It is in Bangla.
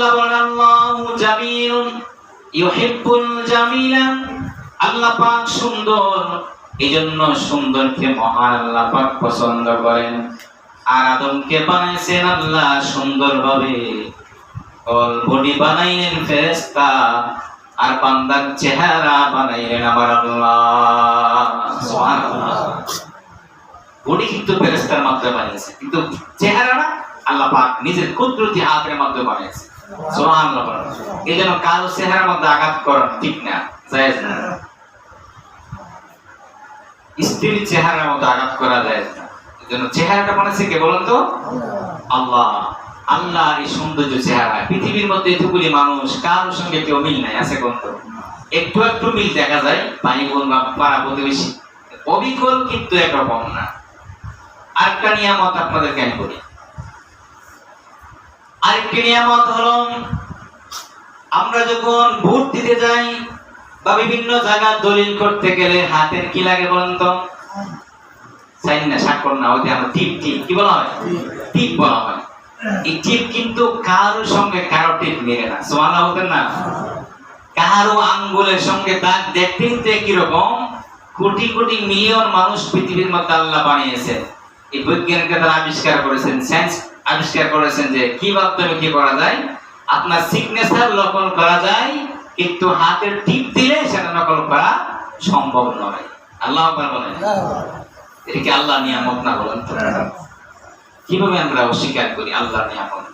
আল্লাহ বলেন পাক সুন্দর। সুন্দরকে মহান আল্লাহ পাক পছন্দ করেন। আর আদমকে বানাইছেন আল্লাহ বানাইলেন আর চেহারা বানাইলেন আমার আল্লাহ। বডি কিন্তু মাধ্যমে বানিয়েছে, কিন্তু চেহারাটা আল্লাহ পাক নিজের কুদরতি হাতের মাধ্যমে বানিয়েছে। এই জন্য চেহারার মধ্যে আঘাত করা ঠিক না স্ত্রীর চেহারার আঘাত করা যায় জন্য চেহারাটা কে বলুন তো? আল্লাহ। আল্লাহ এই সৌন্দর্য চেহারা। পৃথিবীর মধ্যে এতগুলি মানুষ, কারোর সঙ্গে কেউ মিল নাই, আছে কোন? একটু একটু মিল দেখা যায়, পানি বোন বা পাড়া প্রতিবেশী। অবিকল কিন্তু একরকম না। আরেকটা নিয়ামত আপনাদেরকে আমি বলি। আরেকটি নিয়ামত হলো, আমরা যখন ভোট দিতে যাই বা বিভিন্ন দলিল করতে গেলে হাতের কি লাগে বলেন তো? না না আমরা টিপ টিপ, কি বলা হয়? টিপ বলা হয়। এই টিপ কিন্তু কারোর সঙ্গে কারও টিপ মিলে না সোমানা হতেন না? কারও আঙ্গুলের সঙ্গে দাগ দেখতে দেখতে কীরকম? কোটি কোটি মিলিয়ন মানুষ পৃথিবীর মধ্যে আল্লাহ বানিয়েছে এই বৈজ্ঞানিকরা তারা আবিষ্কার করেছেন সায়েন্স আবিষ্কার করেছেন যে কি মাধ্যমে কি করা যায়? আপনার সিগনেচার নকল করা যায় কিন্তু হাতের টিপ দিলে সেটা নকল করা সম্ভব নয়। আল্লাহ বলেন। এটা কি আল্লাহ নিয়ামত না বলেন কীভাবে আমরা অস্বীকার করি আল্লাহ নিয়ামত?